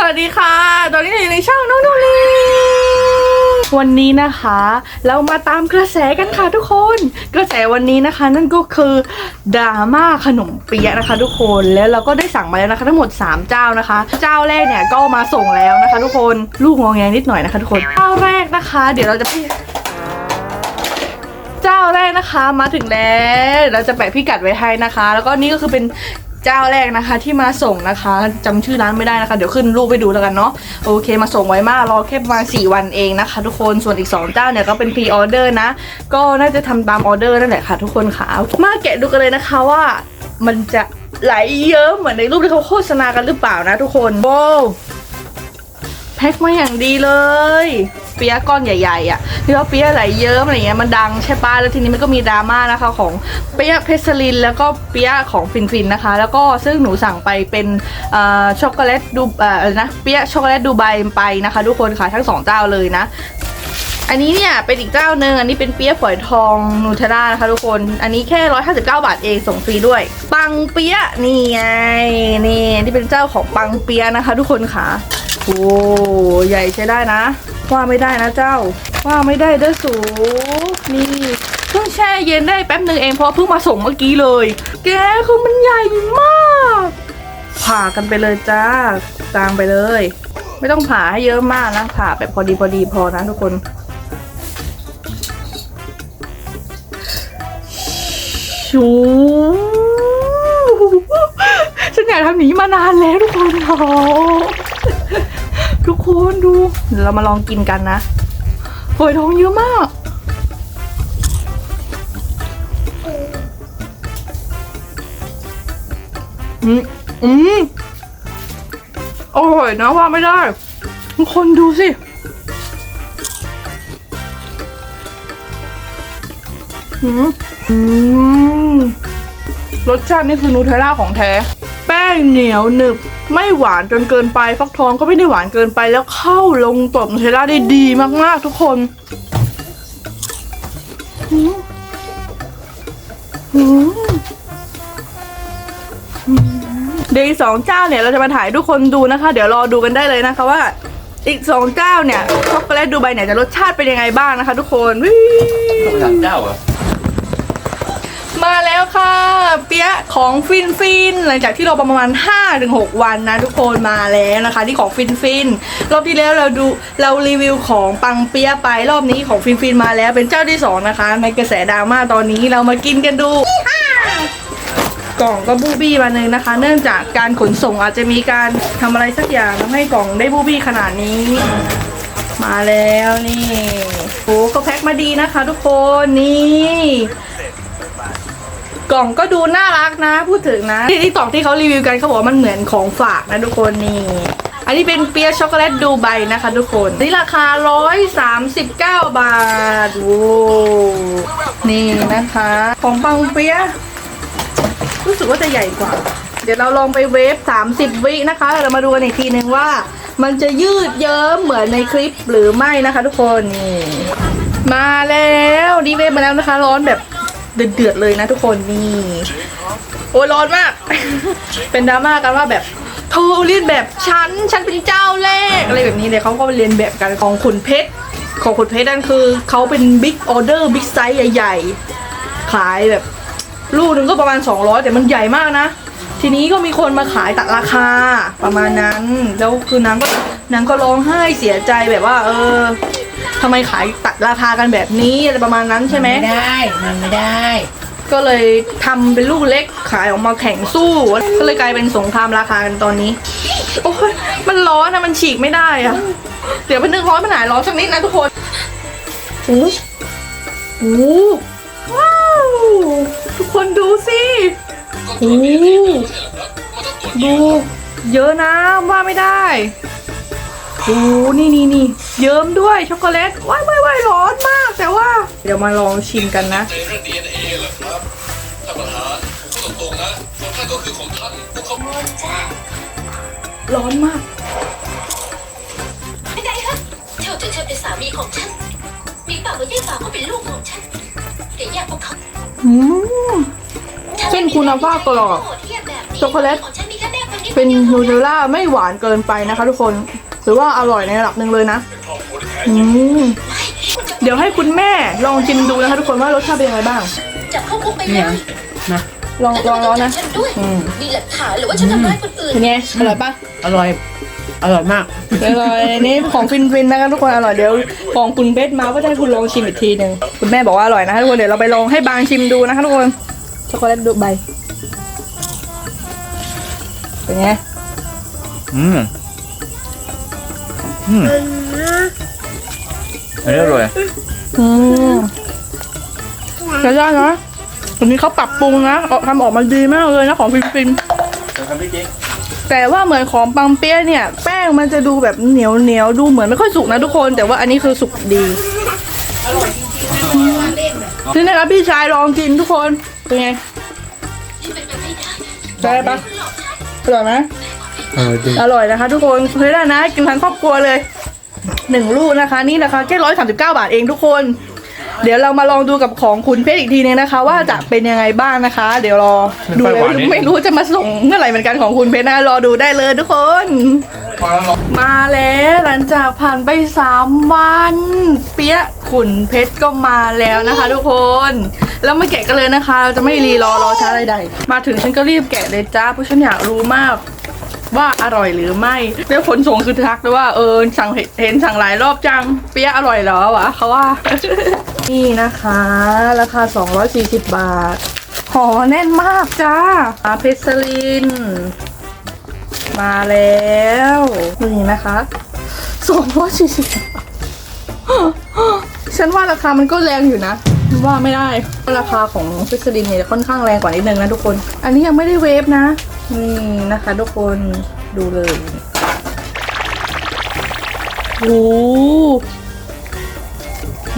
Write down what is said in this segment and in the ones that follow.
สวัสดีค่ะ ตอนนี้อยู่ในช่องน้องโนลีวันนี้นะคะ เรามาตามกระแสกันค่ะทุกคน กระแสวันนี้นะคะ นั่นก็คือดราม่าขนมเปี๊ยะนะคะ ทุกคนแล้วเราก็ได้สั่งมาแล้วนะคะ ทั้งหมด 3 เจ้านะคะ เจ้าแรกเนี่ยก็มาส่งแล้วนะคะ ทุกคนลูกงองแงนิดหน่อยนะคะทุกคนเจ้าแรกนะคะ เดี๋ยวเราจะพี่เจ้าแรกนะคะมาถึงแล้ว เราจะแปะพิกัดไว้ให้นะคะ แล้วก็นี่ก็คือเป็น เจ้าแรกนะคะ ที่มาส่งนะคะจำชื่อร้านไม่ได้นะคะ เดี๋ยวขึ้นรูปไปดูแล้วกันเนาะโอเค มาส่งไว้มากรอแค่ประมาณ4วันเองนะคะ ทุกคนส่วนอีก 2 เจ้าเนี่ยก็เป็นพรีออเดอร์นะ ก็น่าจะทำตามออเดอร์นั่นแหละค่ะ ทุกคนค่ะมาแกะดูกันเลยนะคะว่ามันจะไหลเยอะเหมือนในรูปที่เขาโฆษณากันหรือเปล่านะทุกคนโบแพ็คมาอย่างดีเลย เปียะก้อนใหญ่ๆอะที่ว่าเปียะไหลเยิ้มอะไรเงี้ยมันดังใช่ปะแล้วทีนี้มันก็มีดราม่านะคะของเปียะเพชรลิน แล้วก็เปียะของฟินฟินนะคะ แล้วก็ซึ่งหนูสั่งไปเป็นอ่อช็อกโกแลตดูเอ่ออะไรนะเปียะช็อกโกแลตดูไบไปนะคะทุกคนค่ะทั้งสองเจ้าเลยนะอันนี้เนี่ยเป็นอีกเจ้าหนึ่งอันนี้เป็นเปี๊ยะฝอยทองนูเทลล่านะคะทุกคน อันนี้แค่159 บาทเองส่งฟรีด้วย ปังเปี๊ยะนี่ไงนี่ที่เป็นเจ้าของปังเปี๊ยะนะคะ ทุกคนค่ะ โอ้ใหญ่ใช้ได้นะ ว่าไม่ได้นะเจ้า ว่าไม่ได้เด้อสูนี่เพิ่งแช่เย็นได้แป๊บหนึ่งเองเพราะเพิ่งมาส่งเมื่อกี้เลย แกคือมันใหญ่มากผ่ากันไปเลยจ้ากลางไปเลย ไม่ต้องผ่าให้เยอะมากนะผ่าแบบพอดีพอดีพอนะทุกคนชูฉันอยากทำอย่างนี้มานานแล้วทุกคนโอ้ ทุกคนดูเดี๋ยวเรามาลองกินกันนะฝอยทองเยอะมาก อืมอืมอร่อยนะว่าไม่ได้ ทุกคนดูสิอืมอืมรสชาตินี่คือนูเทลล่าของแท้ แป้งเหนียวหนึบไม่หวานจนเกินไปฟักทองก็ไม่ได้หวานเกินไปแล้วเข้าลงตัวนูเทล่าได้ดีมากๆทุกคนเดี๋ยวอีกสองเจ้าเนี่ยเราจะมาถ่ายทุกคนดูนะคะ เดี๋ยวรอดูกันได้เลยนะคะว่า อีกสองเจ้าเนี่ยช็อกโกแลตดูไบเนี่ยจะรสชาติเป็นยังไงบ้างนะคะ ทุกคนวิ่งเจ้าเหรอะ มาแล้วค่ะ เปี๊ยะของฟินฟินหลังจากที่เราประมาณ 5-6 วันนะทุกคนมาแล้วนะคะ ที่ของฟินฟินรอบที่แล้วเราดูเรารีวิวของปังเปี๊ยะไปรอบนี้ของฟินฟินมาแล้วเป็นเจ้าที่สองนะคะ ในกระแสดราม่าตอนนี้เรามากินกันดูกล่องก็บูบี้มาเลยนะคะ เนื่องจากการขนส่งอาจจะมีการทำอะไรสักอย่างทำให้กล่องได้บูบี้ขนาดนี้ มาแล้วนี่โอ้ก็แพ็คมาดีนะคะ ทุกคนนี่ กล่องก็ดูน่ารักนะ พูดถึงนะที่ที่ตอกที่เขารีวิวกันเขาบอกว่ามันเหมือนของฝากนะทุกคนนี่อันนี้เป็นเปียช็อกโกแลตดูไบนะคะทุกคนนี่ราคา 139 บาทโว้นี่นะคะ ของปังเปียรู้สึกว่าจะใหญ่กว่า เดี๋ยวเราลองไปเวฟ 30 วินะคะ เรามาดูกันอีกทีนึงว่า มันจะยืดเยิ้มเหมือนในคลิปหรือไม่นะคะทุกคนนี่มาแล้วดีเวฟมาแล้วนะคะ ร้อนแบบ เดือดๆเลยนะทุกคนนี่โอ้ร้อนมาก เป็นดราม่ากันว่าแบบเธอเรียนแบบฉัน ฉันเป็นเจ้าแรกอะไรแบบนี้เลยเขาก็เรียนแบบกันของขุนเพชรของขุนเพชรนั่นคือเขาเป็นบิ๊กออเดอร์บิ๊กไซส์ใหญ่ๆ ขายแบบ ลูกหนึ่งก็ประมาณ 200 แต่มันใหญ่มากนะ ทีนี้ก็มีคนมาขายตัดราคาประมาณนั้น แล้วคือนางก็นางก็ร้องไห้เสียใจแบบว่า เออ ทำไมขายตัดราคากันแบบนี้อะไรประมาณนั้นใช่ไหม ไม่ได้มันไม่ได้ก็เลยทำเป็นลูกเล็กขายออกมาแข่งสู้ ก็เลยกลายเป็นสงครามราคากันตอนนี้ โอ้ยมันร้อนนะมันฉีกไม่ได้อะเดี๋ยวไปนึกร้อนมันหายร้อนสักนิดนะทุกคนโอ้โหว้าวทุกคนดูสิโอ้ดูเยอะนะว่าไม่ได้ โอ้นี่นี่นี่เยิ้มด้วยช็อกโกแลตว้ายว้ายว้ายร้อนมาก แต่ว่า เดี๋ยวมาลองชิมกันนะในเรื่อง DNA เหรอครับท่านประธานพูดตรงๆนะของท่านก็คือของท่านพวกเขาร้อนมากไม่ได้ครับเจ้าจะเชิญเป็นสามีของฉัน มีปากเหมือนยี่ปากก็เป็นลูกของฉันแต่แยกพวกเขาอืม เส้นคูนาว่ากรอบโหดเหี้ยมแบบนี้ช็อกโกแลตของฉันมีแค่แม่คนนี้เป็นนูเทลล่าไม่หวานเกินไปนะคะทุกคน ถือว่าอร่อยในระดับหนึ่งเลยนะเป็นครอบครัวที่แท้อืมเดี๋ยวให้คุณแม่ลองชิมดูนะคะทุกคนว่ารสชาติเป็นยังไงบ้าง จับเข้าคุกไปเลเนี่ยยนะลองลองลองนะฉันด้วยอืมมีหลักฐานหรือว่าฉันทำร้ายคนอื่น เป็นไงอร่อยปะอร่อย อร่อยมาก อร่อยนี่ของฟินฟินๆนะคะทุกคนอร่อยเดี๋ยวของคุณเพชรมาก็จะให้คุณลองชิมอีกทีหนึ่งคุณแม่บอกว่าอร่อยนะคะทุกคนเดี๋ยวเราไปลองให้บางชิมดูนะคะทุกคนช็อกโกแลตดูใบเป็นไงอืม อืมอันนี้อร่อยอืมใช้ได้นะวันนี้เขาปรับปรุงนะออกทำออกมาดีมากเลยนะของฟินฟินๆแต่ว่าเหมือนของปังเปี๊ยะเนี่ย แป้งมันจะดูแบบเหนียวเหนียวๆดูเหมือนไม่ค่อยสุกนะทุกคน แต่ว่าอันนี้คือสุกดีนี่นะครับพี่ชายลองกินทุกคนเป็นไงที่เป็นไปไม่ได้ได้ปะอร่อยไหม ออดีอร่อยนะคะ ทุกคนเคยได้นะ กินทั้งครอบครัวเลยหนึ่งลูกนะคะ นี่นะคะแค่ร้อยสามสิบเก้าบาทเองทุกคน เดี๋ยวเรามาลองดูกับของคุณเพชรอีกทีนึงนะคะ ว่าจะเป็นยังไงบ้างนะคะ เดี๋ยวรอดูเลยไม่รู้จะมาส่งเมื่อไหร่เหมือนกันของคุณเพชรนะรอดูได้เลยทุกคน มาแล้วหลังจากผ่านไปสามวัน เปี๊ยะขุนเพชรก็มาแล้วนะคะ ทุกคนแล้วมาแกะกันเลยนะคะ เราจะไม่รีรอรอช้าใดๆมาถึงฉันก็รีบแกะเลยจ้าเพราะฉันอยากรู้มาก ว่าอร่อยหรือไม่แล้วคนส่งคือทักเลยว่าเออสั่งเห็นสั่งหลายรอบจัง เปี๊ยะอร่อยเหรอวะเขาว่า นี่นะคะ ราคา 240 บาทห่อแน่นมากจ้าอาเพชรลิน มาแล้วนี่นะคะ240บาทฉันว่าราคามันก็แรงอยู่นะว่าไม่ได้ราคาของฟิสลินเนี่ยค่อนข้างแรงกว่านิดนึงนะทุกคน อันนี้ยังไม่ได้เวฟนะ นี่นะคะทุกคนดูเลยโอ้โห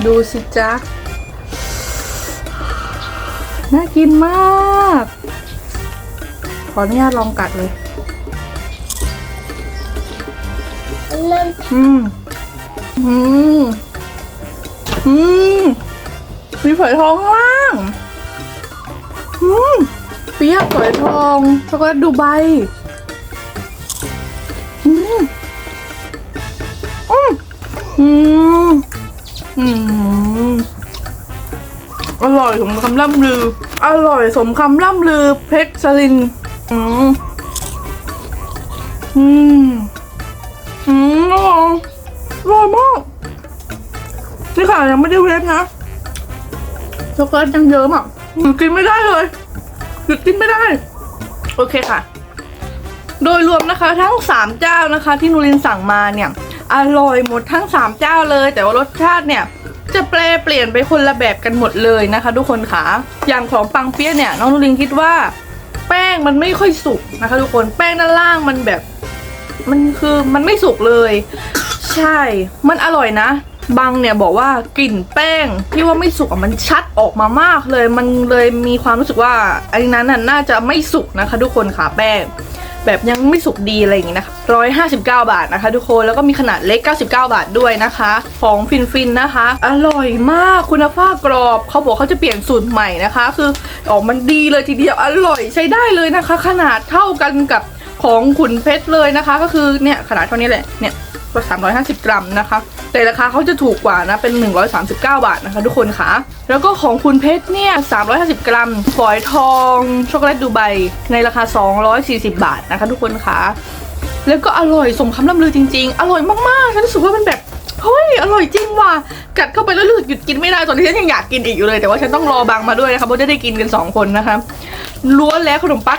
ดูสิจ๊ะ น่ากินมาก ขออนุญาตลองกัดเลย อืม อืม อืมมีฝอยทองข้างล่าง อืม เปี๊ยกฝอยทองช็อกโกแลตดูไบอืมอืมอืมอืมอร่อยสมคำล่ำลือ อร่อยสมคำล่ำลือ เพชรสลิน อืมอืมอืมอร่อยอร่อยมากนี่ค่ะยังไม่ได้เวฟนะช็อกโกแลตยังเยิ้มอะกินไม่ได้เลย หยุดกินไม่ได้ โอเคค่ะ โดยรวมนะคะทั้ง3เจ้านะคะ ที่นูรินสั่งมาเนี่ยอร่อยหมดทั้ง3เจ้าเลย แต่ว่ารสชาติเนี่ยจะแปลเปลี่ยนไปคนละแบบกันหมดเลยนะคะ ทุกคนค่ะ อย่างของปังเปี๊ยเนี่ยน้องนูรินคิดว่าแป้งมันไม่ค่อยสุกนะคะ ทุกคนแป้งด้านล่างมันแบบ มันคือมันไม่สุกเลย ใช่ มันอร่อยนะ บางเนี่ยบอกว่ากลิ่นแป้งที่ว่าไม่สุกอะมันชัดออกมามากเลยมันเลยมีความรู้สึกว่าอันนั้นน่ะน่าจะไม่สุกนะคะ ทุกคนขาแป้งแบบยังไม่สุกดีอะไรอย่างงี้นะคะร้อยห้าสิบเก้าบาทนะคะ ทุกคน แล้วก็มีขนาดเล็ก99บาทด้วยนะคะ ของฟินฟินนะคะ อร่อยมาก คุณภาพกรอบ เขาบอกเขาจะเปลี่ยนสูตรใหม่นะคะ คือออกมันดีเลยทีเดียว อร่อยใช้ได้เลยนะคะ ขนาดเท่ากันกับของขุนเพชรเลยนะคะ ก็คือเนี่ยขนาดเท่านี้แหละ เนี่ยก็350กรัมนะคะ แต่ราคาเขาจะถูกกว่านะเป็น 139 บาทนะคะทุกคนค่ะ แล้วก็ของคุณเพชรเนี่ย350 กรัมฝอยทองช็อกโกแลตดูไบในราคา 240 บาทนะคะทุกคนค่ะ แล้วก็อร่อยสมคำล่ำลือจริง ๆ อร่อยมากๆฉันรู้สึกว่ามันแบบเฮ้ยอร่อยจริงว่ะกัดเข้าไปแล้วรู้สึกหยุดกินไม่ได้ตอนนี้ฉันยังอยากกินอีกอยู่เลย แต่ว่าฉันต้องรอบางมาด้วยนะคะเพราะจะได้กินกัน 2 คนนะคะล้วนแล้วขนมปัก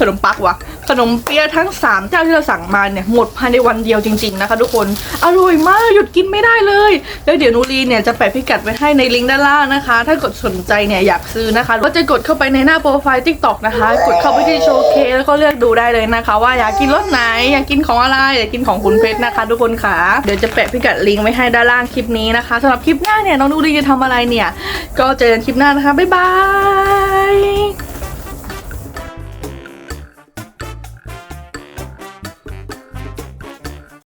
ขนมปักว่ะขนมเปี๊ยะทั้ง3เจ้าที่เราสั่งมาเนี่ยหมดภายในวันเดียวจริง ๆนะคะ ทุกคนอร่อยมากหยุดกินไม่ได้เลย แล้วเดี๋ยวนูรีเนี่ยจะแปะพิกัดไว้ให้ในลิงก์ด้านล่างนะคะ ถ้ากดสนใจเนี่ยอยากซื้อนะคะก็จะกดเข้าไปในหน้าโปรไฟล์ TikTok นะคะ กดเข้าไปที่โชว์เคแล้วก็เลือกดูได้เลยนะคะ ว่าอยากกินรสไหนอยากกินของอะไรอยากกินของคุณเพชรนะคะ ทุกคนค่ะเดี๋ยวจะแปะพิกัดลิงก์ไว้ให้ด้านล่างคลิปนี้นะคะสำหรับคลิปหน้าเนี่ยน้องนูรีจะทำอะไรเนี่ย ก็เจอกันคลิปหน้านะคะบ๊ายบาย